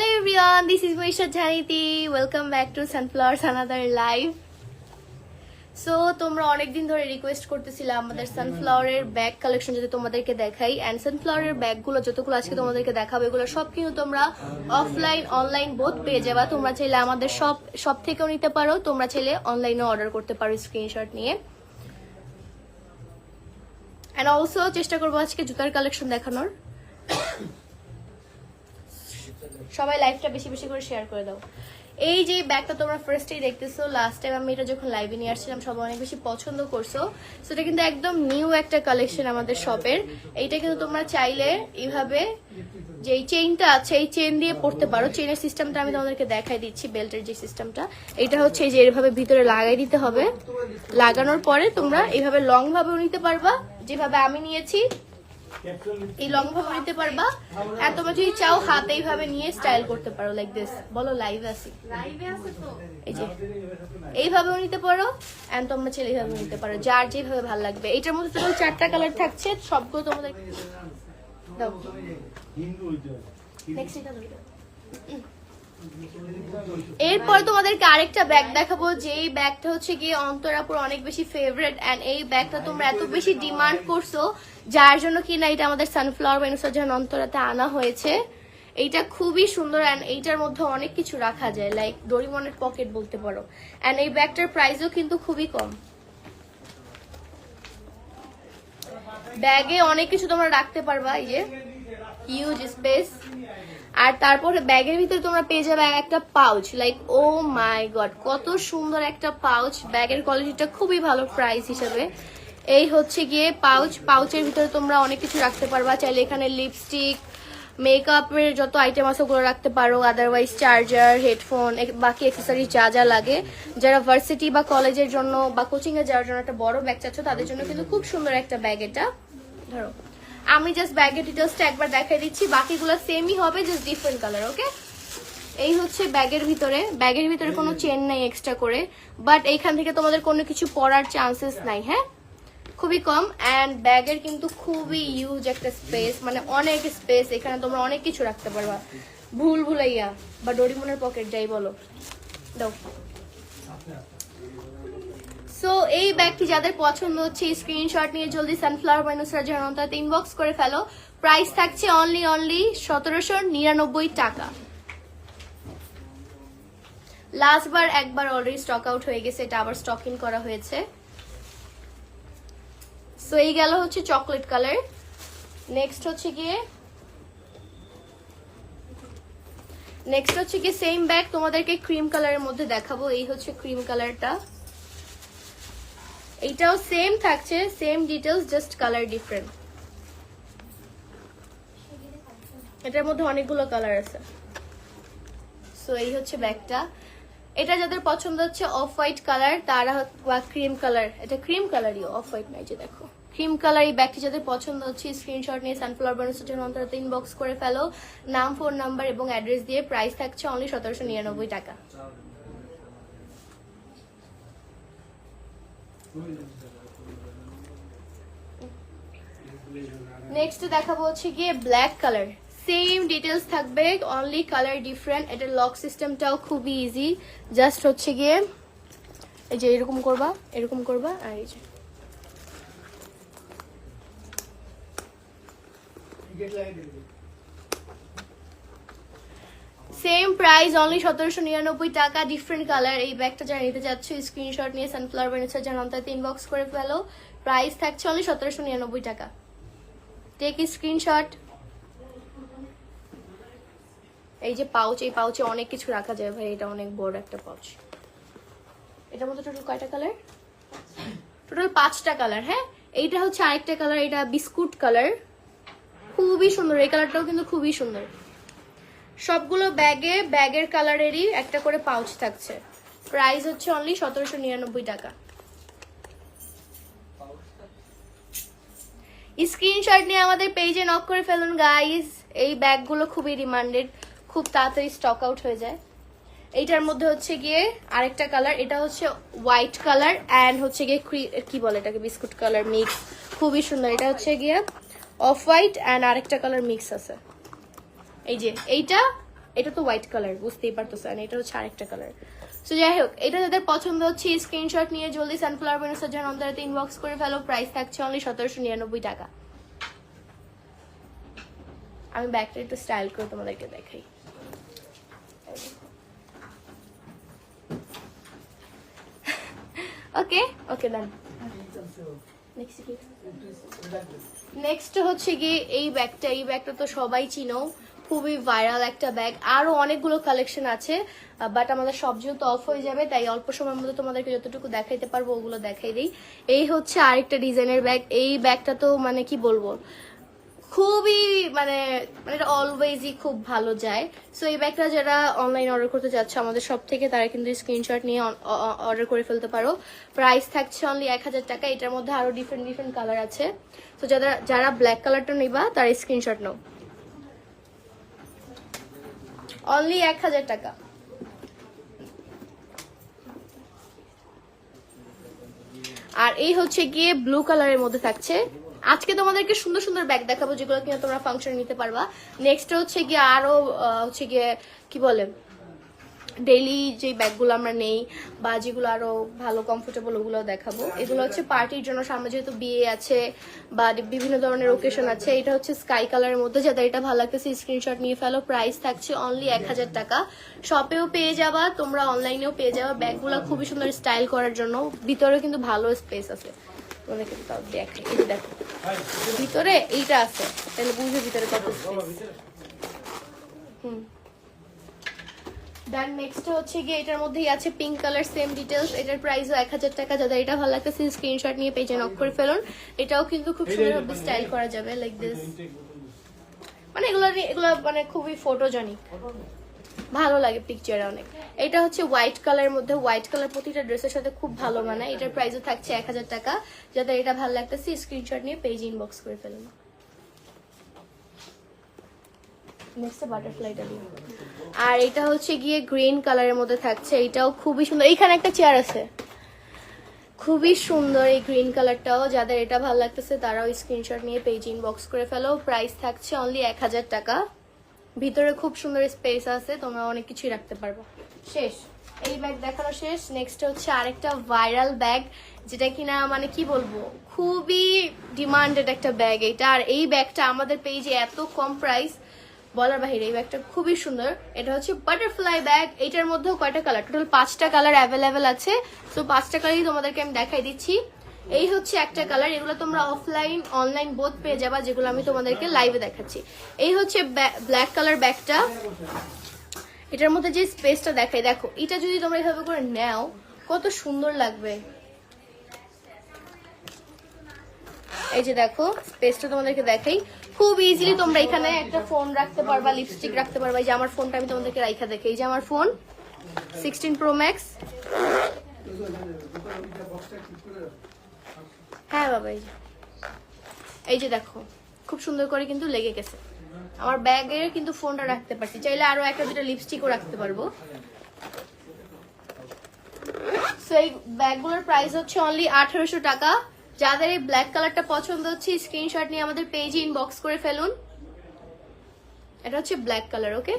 Hello everyone, this is Moisha Janiti. Welcome back to Sunflowers Another Live. So তোমরা অনেকদিন ধরে request করতেছিলে আমাদের সানফ্লাওয়ারের bag collection যদি তোমাদেরকে দেখাই অ্যান্ড সানফ্লাওয়ারের ব্যাগগুলো যতগুলো আজকে তোমাদেরকে দেখাবো এগুলো সব কিন্তু তোমরা অফলাইন অনলাইন বোধ পেয়ে যাবা তোমরা চাইলে আমাদের সব সব থেকেও নিতে পারো তোমরা চাইলে অনলাইনে অর্ডার করতে পারো স্ক্রিনশট নিয়ে অ্যান্ড অলসো চেষ্টা করব আজকে জুতার কালেকশন দেখানোর সবাই লাইভটা বেশি বেশি করে শেয়ার করে দাও। এই যে ব্যাগটা তোমরা ফার্স্টেই দেখতেছো লাস্ট টাইম আমি এটা যখন লাইভে নিয়ে আসছিলাম, সবাই অনেক বেশি পছন্দ করছ। সো এটা কিন্তু একদম নিউ একটা কালেকশন আমাদের শপের এইটা কিন্তু তোমরা চাইলে এইভাবে যে চেইনটা আছে, এই চেইন দিয়ে পড়তে পারো। চেইনের সিস্টেমটা আমি তোমাদেরকে দেখাই দিচ্ছি বেল্টের যে সিস্টেমটা এটা হচ্ছে যে এভাবে ভিতরে লাগাই দিতে হবে। লাগানোর পরে তোমরা এইভাবে লং ভাবেও নিতে পারবা। যেভাবে আমি নিয়েছি এই লং ভাবে নিতে পারবা। আর তোমরা যদি চাও হাতে এইভাবে নিয়ে স্টাইল করতে পারো লাইক দিস বলো লাইভ আছি এই যে এইভাবেও নিতে পারো এন্ড তোমরা ছেলে এইভাবে নিতে পারো। যার যেভাবে ভালো লাগবে। এটার মধ্যে তোমার চারটা কালার থাকছে সবগুলো তোমাদের দাও। Next এটা। এরপর তোমাদেরকে আরেকটা ব্যাগ দেখাবো যে ব্যাগটা হচ্ছে গিয়ে অন্তরাপুর অনেক বেশি ফেভারিট এন্ড এই ব্যাগটা তোমরা এত বেশি ডিমান্ড করছ, যার জন্য কিনা এটা আমাদের সানফ্লাওয়ার যখন অন্তরাতে আনা হয়েছে। এইটা খুবই সুন্দর অ্যান্ড এইটার মধ্যে অনেক কিছু রাখা যায় লাইক ডোরিমনের পকেট বলতে পারো। অ্যান্ড এই ব্যাগটার প্রাইসও কিন্তু খুবই কম। ব্যাগে অনেক কিছু তোমরা রাখতে পারবা এই যে হিউজ স্পেস আর তারপরে ব্যাগের ভিতরে তোমরা পেয়ে যাবে একটা pouch like oh my god কত সুন্দর একটা পাউচ ব্যাগের কোয়ালিটিটা খুবই ভালো প্রাইস হিসেবে। এই হচ্ছে গিয়ে পাউচ পাউচের ভিতরে তোমরা অনেক কিছু রাখতে পারবা। চাইলে এখানে লিপস্টিক মেকআপের যত আইটেম আছে ওগুলো রাখতে পারো। আদারওয়াইজ চার্জার হেডফোন বাকি অ্যাক্সেসরিজ যা যা লাগে। যারা ভার্সিটি বা কলেজের জন্য বা কোচিং এ যাওয়ার জন্য একটা বড় ব্যাগ চাচ্ছ, তাদের জন্য কিন্তু খুব সুন্দর একটা ব্যাগ এটা। ধরো। আমি জাস্ট ব্যাগের ডিটেলসটা একবার দেখাই দিচ্ছি। বাকিগুলো সেমই হবে জাস্ট ডিফারেন্ট কালার ওকে এই হচ্ছে ব্যাগের ভিতরে। ব্যাগের ভিতরে কোনো চেন নাই এক্সট্রা করে। বাট এইখান থেকে তোমাদের কোনো কিছু পড়ার চান্সেস নাই হ্যাঁ? খুবই কম। অ্যান্ড ব্যাগের কিন্তু খুবই ইউজ একটা স্পেস মানে অনেক স্পেস এখানে তোমরা অনেক কিছু রাখতে পারবা। ভুল ভুলাইয়া বা ডোরিমনের পকেট যাই বলো। দাও। সো এই ব্যাগটি যাদের পছন্দ হচ্ছে স্ক্রিনশট নিয়ে জলদি সানফ্লাওয়ার মানুষরা জানাতে ইনবক্স করে ফেলো। প্রাইস থাকছে অনলি অনলি সতেরোশো নিরানব্বই টাকা। লাস্ট বার একবার অলরেডি স্টক আউট হয়ে গেছে, এটা আবার স্টক ইন করা হয়েছে। সো এই গেল হচ্ছে চকলেট কালার নেক্সট হচ্ছে গিয়ে নেক্সট হচ্ছে গিয়ে সেম ব্যাগ তোমাদেরকে ক্রিম কালারের মধ্যে দেখাবো। এই হচ্ছে ক্রিম কালারটা এইটাও সেম থাকছে same details just colour different এটার মধ্যে অনেকগুলো কালার আছে। সো এই হচ্ছে ব্যাগটা। এটা যাদের পছন্দ হচ্ছে অফ হোয়াইট কালার তারা বা ক্রিম কালার এটা ক্রিম কালারই অফ হোয়াইট নাই যে দেখো। ক্রিম কালার এই ব্যাগটি যাদের পছন্দ হচ্ছে স্ক্রিনশট নিয়ে সানফ্লাওয়ার বানানোর জন্য অন্তত ইনবক্স করে ফেলো। নাম ফোন নাম্বার এবং অ্যাড্রেস দিয়ে প্রাইস থাকছে অনলি সতেরোশো নিরানব্বই টাকা। নেক্সট দেখাবো হচ্ছে গিয়ে ব্ল্যাক কালার সেম ডিটেলস থাকবে অনলি কালার ডিফারেন্ট এটার লক সিস্টেমটাও খুবই ইজি জাস্ট হচ্ছে গিয়ে, এই যে এরকম করবা এরকম করবা, আর এই যে। সেম প্রাইস অনলি সতেরোশো নিরানব্বই টাকা ডিফারেন্ট কালার এই ব্যাগটা যারা নিতে চাচ্ছ স্ক্রিনশট নিয়ে সানফ্লাওয়ার বেনিসার জানান তাতে ইনবক্স করে ফেলো। প্রাইস থাকছে অনলি সতেরোশো নিরানব্বই টাকা। টেক স্ক্রিনশট এই যে পাউচ এই পাউচে অনেক কিছু রাখা যায় ভাই, এটা অনেক বড় একটা পাউচ এটার মধ্যে টোটাল কয়টা কালার টোটাল পাঁচটা কালার হ্যাঁ? এইটা হচ্ছে আরেকটা কালার এটা বিস্কুট কালার খুবই সুন্দর, এই কালারটাও কিন্তু খুবই সুন্দর। সবগুলো ব্যাগে, ব্যাগের কালারেরই একটা করে পাউচ থাকছে। প্রাইস হচ্ছে অনলি সতেরোশো নিরানব্বই টাকা। স্ক্রিনশট নিয়ে আমাদের পেজে নক করে ফেলুন গাইস এই ব্যাগগুলো খুবই ডিমান্ডেড খুব তাড়াতাড়ি স্টক আউট হয়ে যায়। এইটার মধ্যে হচ্ছে গিয়ে আরেকটা কালার এটা হচ্ছে হোয়াইট কালার অ্যান্ড হচ্ছে গিয়ে কি বলে এটাকে বিস্কুট কালার মিক্স খুবই সুন্দর, এটা হচ্ছে গিয়ে অফ হোয়াইট অ্যান্ড আরেকটা কালার মিক্স আছে। এই যে, এইটা, এটা তো হোয়াইট কালার বুঝতেই পারতেছে না এটা হচ্ছে আরেকটা কালার সো যাই হোক, এটা যাদের পছন্দ হচ্ছে স্ক্রিনশট নিয়ে জলদি সানফ্লাওয়ার বেনুসার জন্য আমাদের ইনবক্স করে ফেলো প্রাইস থাকছে অনলি সতেরোশো নিরানব্বই টাকা। আমি ব্যাগটা একটু স্টাইল করে তোমাদেরকে দেখাই। ওকে ওকে ডান নেক্সট হচ্ছে গিয়ে এই ব্যাগটা এই ব্যাগটা তো সবাই চিনো। খুবই ভাইরাল একটা ব্যাগ। আরও অনেকগুলো কালেকশন আছে বাট আমাদের সব যেহেতু অফ হয়ে যাবে, তাই অল্প সময়ের মধ্যে তোমাদেরকে যতটুকু দেখাইতে পারব ওগুলো দেখাই দিই। এই হচ্ছে আরেকটা ডিজাইনের ব্যাগ এই ব্যাগটা তো মানে কি বলব? খুবই মানে মানে অলওয়েজই খুব ভালো যায়। সো এই ব্যাগটা যারা অনলাইন অর্ডার করতে যাচ্ছে আমাদের সব থেকে, তারা কিন্তু স্ক্রিনশট নিয়ে অর্ডার করে ফেলতে পারো। প্রাইস থাকছে অনলি এক হাজার টাকা, এটার মধ্যে আরও ডিফারেন্ট ডিফারেন্ট কালার আছে। তো যারা যারা ব্ল্যাক কালারটা নিবা, তারা স্ক্রিনশট নাও। অনলি এক হাজার টাকা। আর এই হচ্ছে গিয়ে ব্লু কালারের মধ্যে থাকছে। আজকে তোমাদেরকে সুন্দর সুন্দর ব্যাগ দেখাবো যেগুলো কিনা তোমরা ফাংশন নিতে পারবা। নেক্সট হচ্ছে গিয়ে আরও হচ্ছে গিয়ে, কি বলে? ডেইলি যে ব্যাগগুলো আমরা নেই বা যেগুলো আরও ভালো কমফোর্টেবল ওগুলো দেখাবো, এগুলো হচ্ছে পার্টির জন্য। সামনে যেহেতু বিয়ে আছে বা বিভিন্ন ধরনের ওকেশন আছে, এটা হচ্ছে স্কাই কালারের মধ্যে। যাদের এটা ভালো লাগতেছে স্ক্রিনশট নিয়ে ফেলো। প্রাইস থাকছে অনলি এক হাজার টাকা। শপেও পেয়ে যাবা, তোমরা অনলাইনেও পেয়ে যাবা। ব্যাগগুলো খুবই সুন্দর স্টাইল করার জন্য। ভিতরে কিন্তু ভালো স্পেস আছে। দেখো। ভিতরে এইটা আছে। তাহলে বুঝবে ভিতরে কত স্পেস হুম। দেন নেক্সট হচ্ছে গিয়ে এটার মধ্যেই আছে পিঙ্ক কালার সেম ডিটেলস এটার প্রাইসও এক হাজার টাকা। যাদের এটা ভালো লাগতেছে স্ক্রিনশট নিয়ে পেজে নক করে ফেলুন। এটাও কিন্তু খুব সুন্দরভাবে স্টাইল করা যাবে লাইক দিস মানে এগুলো এগুলো মানে খুবই ফটোজনিক ভালো লাগে পিকচারে অনেক। এটা হচ্ছে হোয়াইট কালারের মধ্যে। হোয়াইট কালার প্রতিটা ড্রেসের সাথে খুব ভালো মানে। এটার প্রাইসও থাকছে এক হাজার টাকা। যাদের এটা ভালো লাগতেছে স্ক্রিনশট নিয়ে পেজ ইনবক্স করে ফেলুন। নেক্সট বাটারফ্লাইটা দিই আর এটা হচ্ছে গিয়ে গ্রিন কালারের মধ্যে থাকছে। এটাও খুবই সুন্দর। এইখানে একটা চেয়ার আছে। খুবই সুন্দর এই গ্রিন কালারটাও। যাদের এটা ভালো লাগতেছে, তারাও স্ক্রিনশট নিয়ে পেজ ইনবক্স করে ফেলো। প্রাইস থাকছে অনলি এক হাজার টাকা। ভিতরে খুব সুন্দর স্পেস আছে। তোমরা অনেক কিছুই রাখতে পারব। শেষ। এই ব্যাগ দেখানো শেষ। নেক্সট হচ্ছে আরেকটা ভাইরাল ব্যাগ যেটা কিনা মানে কি বলব? খুবই ডিমান্ডেড একটা ব্যাগ এটা। আর এই ব্যাগটা আমাদের পেজে এত কম প্রাইস বলার বাহিরে এই ব্যাগটা খুবই সুন্দর। এটা হচ্ছে বাটারফ্লাই ব্যাগ এটার মধ্যেও কয়টা কালার টোটাল পাঁচটা কালার অ্যাভেলেবেল আছে। তো পাঁচটা কালারই তোমাদেরকে আমি দেখাই দিচ্ছি। এই হচ্ছে একটা কালার এগুলো তোমরা অফলাইন অনলাইন বোধ পেয়ে যাবা, যেগুলো আমি তোমাদেরকে লাইভে দেখাচ্ছি। এই হচ্ছে ব্ল্যাক কালার ব্যাগটা এটার মধ্যে যে স্পেসটা দেখাই, দেখো, এটা যদি তোমরা এভাবে করে নাও, কত সুন্দর লাগবে। এই যে দেখো স্পেসটা তোমাদেরকে দেখাই। খুব ইজিলি তোমরা এখানে একটা ফোন রাখতে পারবা লিপস্টিক রাখতে পারবা। এই যে আমার ফোনটা আমি তোমাদেরকে রাইখা দেখে, এই যে আমার ফোন সিক্সটিন প্রো ম্যাক্স হ্যাঁ বাবা, এই যে। এই যে দেখো, খুব সুন্দর করে কিন্তু লেগে গেছে। আমার ব্যাগে কিন্তু ফোনটা রাখতে পারছি। চাইলে আরও একটা দুটো লিপস্টিকও রাখতে পারব। সো এই ব্যাগগুলোর প্রাইস হচ্ছে অনলি আঠারোশো টাকা। যাদের এই ব্ল্যাক কালারটা পছন্দ হচ্ছে স্ক্রিনশট নিয়ে আমাদের পেজে ইনবক্স করে ফেলুন। এটা হচ্ছে ব্ল্যাক কালার ওকে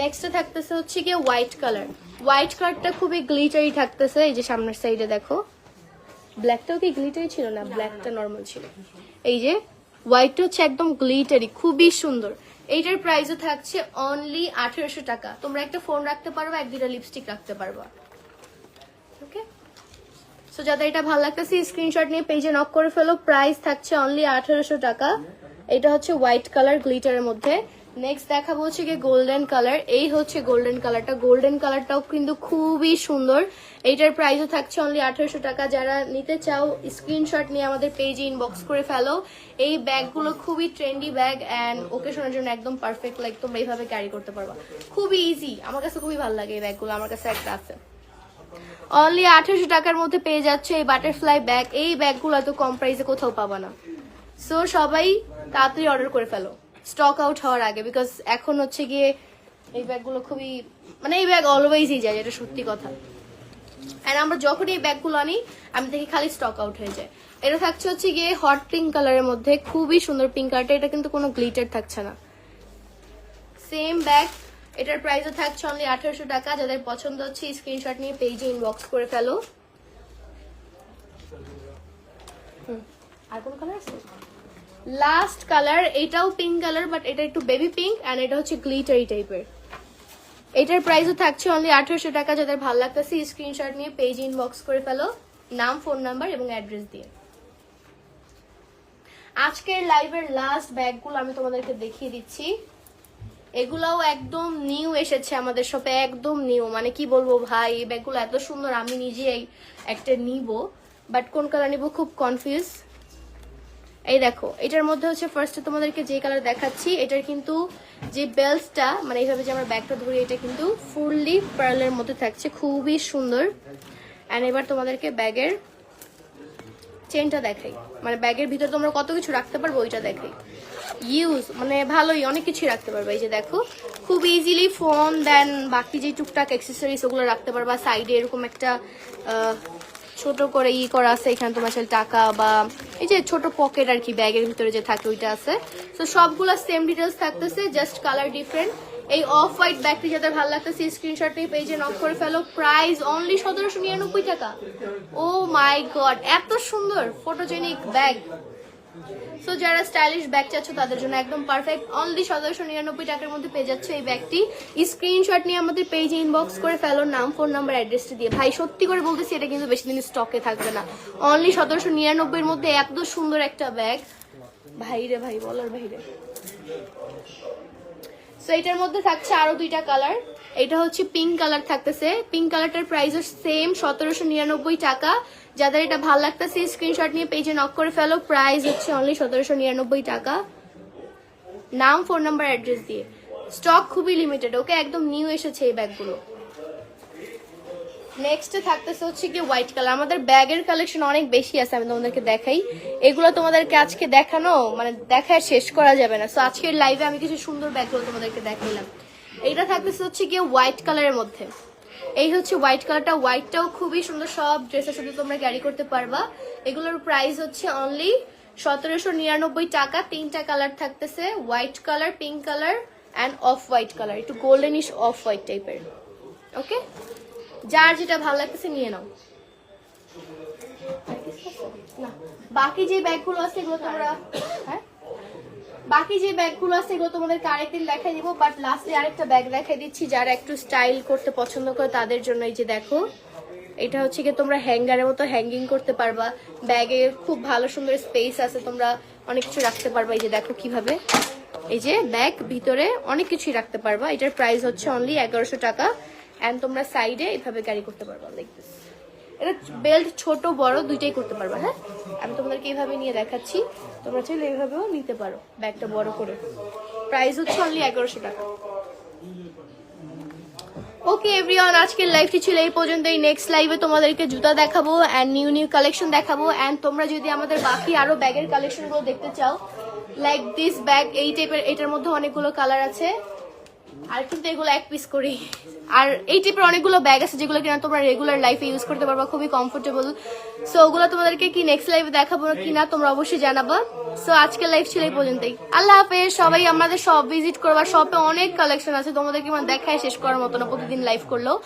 নেক্সটে থাকতেছে হচ্ছে গিয়ে হোয়াইট কালার হোয়াইট কালারটা খুবই গ্লিটারি থাকতেছে, এই যে সামনের সাইডে দেখো। ব্ল্যাকটাও কি গ্লিটারি ছিল না? ব্ল্যাকটা নর্মাল ছিল। এই যে হোয়াইটটা হচ্ছে একদম গ্লিটারি খুবই সুন্দর। এইটার প্রাইসও থাকছে অনলি আঠেরোশো টাকা। তোমরা একটা ফোন রাখতে পারবা এক দুটা লিপস্টিক রাখতে পারবা। সো যাদের এটা ভালো লাগতেছে স্ক্রিনশট নিয়ে পেজে নক করে ফেলো। প্রাইস থাকছে অনলি আঠারোশো টাকা। এটা হচ্ছে হোয়াইট কালার গ্লিটারের মধ্যে। নেক্সট দেখাবো হচ্ছে গিয়ে গোল্ডেন কালার এই হচ্ছে গোল্ডেন কালারটা গোল্ডেন কালারটাও কিন্তু খুবই সুন্দর। এইটার প্রাইসও থাকছে অনলি আঠারোশো টাকা। যারা নিতে চাও স্ক্রিনশট নিয়ে আমাদের পেজে ইনবক্স করে ফেলো। এই ব্যাগগুলো খুবই ট্রেন্ডি ব্যাগ অ্যান্ড ওকেশনের জন্য একদম পারফেক্ট লাইক তোমরা এইভাবে ক্যারি করতে পারবা। খুবই ইজি আমার কাছে খুবই ভালো লাগে এই ব্যাগগুলো। আমার কাছে একটা আছে। অনলি আঠারোশো টাকার মধ্যে পেয়ে যাচ্ছে এই বাটারফ্লাই ব্যাগ এই ব্যাগগুলো এত কম প্রাইসে কোথাও পাবা না। সো সবাই তাড়াতাড়ি অর্ডার করে ফেলো। স্টক আউট হওয়ার আগে বিকজ এখন হচ্ছে গিয়ে এই ব্যাগগুলো খুবই মানে এই ব্যাগ অলওয়েজই যায় এটা সত্যি কথা। অ্যান্ড আমরা যখনই এই ব্যাগগুলো আনি, আমি দেখি খালি স্টক আউট হয়ে যায়। এটা থাকছে হচ্ছে গিয়ে হট পিঙ্ক কালারের মধ্যে। খুবই সুন্দর পিঙ্ক কালারটা এটা কিন্তু কোনো গ্লিটার থাকছে না। সেম ব্যাগ এটার প্রাইসও থাকছে অনলি আঠারোশো টাকা। যাদের পছন্দ হচ্ছে স্ক্রিনশট নিয়ে পেজে ইনবক্স করে ফেলো। লাস্ট কালার এটাও পিঙ্ক কালার বাট এটা একটু বেবি পিঙ্ক অ্যান্ড এটা হচ্ছে গ্লিটারি টাইপের এটার প্রাইসও থাকছে অনলি আঠারোশো টাকা। যাদের ভালো লাগতেছে স্ক্রিনশট নিয়ে পেজ ইনবক্স করে ফেলো। নাম ফোন নাম্বার এবং অ্যাড্রেস দিয়ে। আজকের লাইভের লাস্ট ব্যাগগুলো আমি তোমাদেরকে দেখিয়ে দিচ্ছি। এগুলাও একদম নিউ এসেছে আমাদের শপে একদম নিউ মানে কি বলব ভাই, এই ব্যাগগুলো এত সুন্দর, আমি নিজেই একটা নিব। বাট কোন কালার নিব? খুব কনফিউজ এই দেখো, এটার মধ্যে হচ্ছে ফার্স্টে তোমাদেরকে যে কালার দেখাচ্ছি, এটার কিন্তু যে বেলসটা মানে এইভাবে যে আমরা ব্যাগটা ধরি, এটা কিন্তু ফুললি পার্লের মধ্যে থাকছে, খুবই সুন্দর। অ্যান্ড এবার তোমাদেরকে ব্যাগের চেনটা দেখাই। মানে ব্যাগের ভিতরে তোমরা কত কিছু রাখতে পারব, ওইটা দেখাই। ইউজ মানে ভালোই, অনেক কিছুই রাখতে পারবে। এই যে দেখো, খুব ইজিলি ফোন দেন বাকি যে টুকটাক অ্যাক্সেসরিজ ওগুলো রাখতে পারবা। সাইডে এরকম একটা ছোট করে ই করা আছে, এখানে তোমার সাথে টাকা বা এই যে ছোট পকেট আর কি ব্যাগের ভিতরে যে থাকে, ওইটা আছে। তো সবগুলো সেম ডিটেলস থাকতেছে জাস্ট কালার ডিফারেন্ট এই অফ হোয়াইট ব্যাগটি যাদের ভালো লাগতেছে স্ক্রিনশট নিয়ে পেজে নক করে ফেলো। প্রাইস অনলি সতেরোশো নিরানব্বই টাকা। ও মাই গড এত সুন্দর ফটোজেনিক ব্যাগ সো যারা স্টাইলিশ ব্যাগ চাচ্ছ, তাদের জন্য একদম পারফেক্ট অনলি সতেরোশো নিরানব্বই টাকার মধ্যে পেয়ে যাচ্ছে এই ব্যাগটি। স্ক্রিনশট নিয়ে আমাদের পেজে ইনবক্স করে ফেলো, নাম ফোন নাম্বার অ্যাড্রেসটা দিয়ে। ভাই, সত্যি করে বলতেছি, এটা কিন্তু বেশি দিন স্টকে থাকবে না। অনলি সতেরোশো নিরানব্বইয়ের মধ্যে এত সুন্দর একটা ব্যাগ ভাইরে ভাই, বলার ভাইরে সো এটার মধ্যে থাকছে আরও দুইটা কালার এটা হচ্ছে পিঙ্ক কালার থাকতেছে। পিঙ্ক কালারটার প্রাইসও সেম সতেরোশো নিরানব্বই টাকা। যাদের এটা ভালো লাগতেছে স্ক্রিনশট নিয়ে পেজে নক করে ফেলো। প্রাইস হচ্ছে অনলি সতেরোশো নিরানব্বই টাকা। নাম ফোন নাম্বার অ্যাড্রেস দিয়ে। স্টক খুবই লিমিটেড ওকে একদম নিউ এসেছে এই ব্যাগগুলো। নেক্সট থাকতেছে হচ্ছে কি হোয়াইট কালার আমাদের ব্যাগের কালেকশন অনেক বেশি আছে, আমি তোমাদেরকে দেখাই। এগুলো তোমাদেরকে আজকে দেখানো মানে দেখায় শেষ করা যাবে না। সো আজকের লাইভে আমি কিছু সুন্দর ব্যাগগুলো তোমাদেরকে দেখাইলাম। এইটা থাকতেছে হচ্ছে গিয়ে হোয়াইট কালারের মধ্যে। এই হচ্ছে হোয়াইট কালারটা হোয়াইটটাও খুবই সুন্দর। সব ড্রেসের সাথে তোমরা ক্যারি করতে পারবা। এগুলোর প্রাইস হচ্ছে অনলি সতেরোশো নিরানব্বই টাকা। তিনটা কালার থাকতেছে। White colour pink colour and off white colour একটু গোল্ডেন গোল্ডেনিশ অফ হোয়াইট টাইপের ওকে যার যেটা ভালো লাগতেছে নিয়ে নাও। বাকি যে ব্যাগগুলো আছে, এগুলো তোমরা হ্যাঁ? বাকি যে ব্যাগগুলো আছে, এগুলো তোমাদেরকে আরেকদিন দেখাই দিব বাট লাস্টে আরেকটা ব্যাগ দেখাই দিচ্ছি যারা একটু স্টাইল করতে পছন্দ করে তাদের জন্য। এই যে দেখো, এটা হচ্ছে কি তোমরা হ্যাঙ্গারের মতো হ্যাঙ্গিং করতে পারবা। ব্যাগে খুব ভালো সুন্দর স্পেস আছে, তোমরা অনেক কিছু রাখতে পারবা। এই যে দেখো কীভাবে। এই যে ব্যাগ ভিতরে অনেক কিছুই রাখতে পারবা। এটার প্রাইস হচ্ছে অনলি এগারোশো টাকা। অ্যান্ড তোমরা সাইডে এইভাবে ক্যারি করতে পারবা লাইক দিস এটা বেল্ট ছোট, বড়, দুইটাই করতে পারবা হ্যাঁ? আমি তোমাদেরকে এইভাবে নিয়ে দেখাচ্ছি। তোমরা চাইলে এইভাবেও নিতে পারো, ব্যাগটা বড় করে। প্রাইস হচ্ছে অনলি এগারোশো টাকা। ওকে এভরিওয়ান আজকের লাইভটি ছিল এই পর্যন্তই। নেক্সট লাইভে তোমাদেরকে জুতা দেখাবো অ্যান্ড নিউ নিউ কালেকশন দেখাবো। অ্যান্ড তোমরা যদি আমাদের বাকি আরও ব্যাগের কালেকশনগুলো দেখতে চাও লাইক দিস ব্যাগ এই টাইপের এটার মধ্যে অনেকগুলো কালার আছে। আর কিন্তু এগুলো এক পিস করি। আর এই টাইপের অনেকগুলো ব্যাগ আছে যেগুলো কিনা তোমরা রেগুলার লাইফে ইউজ করতে পারবা, খুবই কমফোর্টেবল সো ওগুলো তোমাদেরকে কি নেক্সট লাইভে দেখাবো কিনা তোমরা অবশ্যই জানাবা। সো আজকের লাইফ ছিল এই পর্যন্তই। আল্লাহ হাফেজ, সবাই আমাদের সব ভিজিট করবা শপে অনেক কালেকশন আছে, তোমাদেরকে মানে দেখায় শেষ করার মতো না প্রতিদিন লাইফ করলেও।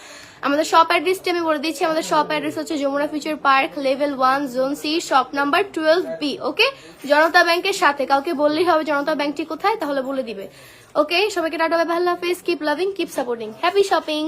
আমাদের শপ অ্যাড্রেসটি আমি বলে দিচ্ছি। আমাদের শপ অ্যাড্রেস হচ্ছে Jamuna future park level one zone C shop number twelve B okay জনতা ব্যাংকের সাথে, কাউকে বললেই হবে জনতা ব্যাংকটি কোথায়, তাহলে বলে দিবে। ওকে সবাইকে টাটা বাই আল্লাহ keep loving keep supporting happy shopping